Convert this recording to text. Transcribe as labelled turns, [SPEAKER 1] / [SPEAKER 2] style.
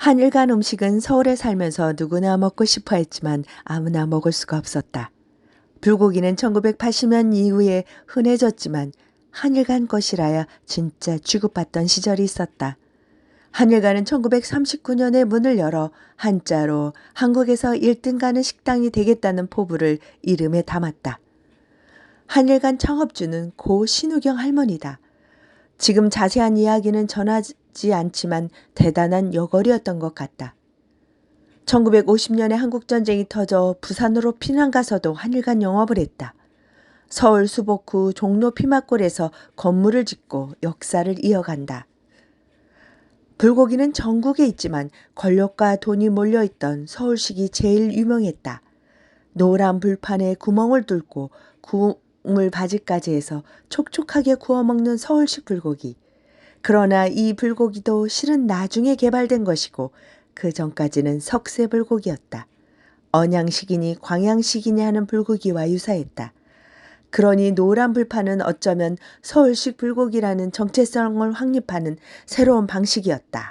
[SPEAKER 1] 한일간 음식은 서울에 살면서 누구나 먹고 싶어 했지만 아무나 먹을 수가 없었다. 불고기는 1980년 이후에 흔해졌지만 한일간 것이라야 진짜 취급받던 시절이 있었다. 한일간은 1939년에 문을 열어 한자로 한국에서 1등 가는 식당이 되겠다는 포부를 이름에 담았다. 한일간 창업주는 고 신우경 할머니다. 지금 자세한 이야기는 전하 지 않지만 대단한 여걸이었던 것 같다. 1950년에 한국전쟁이 터져 부산으로 피난 가서도 한일간 영업을 했다. 서울 수복 후 종로 피막골에서 건물을 짓고 역사를 이어간다. 불고기는 전국에 있지만 권력과 돈이 몰려있던 서울식이 제일 유명했다. 노란 불판에 구멍을 뚫고 국물 바지까지 해서 촉촉하게 구워 먹는 서울식 불고기. 그러나 이 불고기도 실은 나중에 개발된 것이고 그 전까지는 석쇠 불고기였다. 언양식이니 광양식이니 하는 불고기와 유사했다. 그러니 노란 불판은 어쩌면 서울식 불고기라는 정체성을 확립하는 새로운 방식이었다.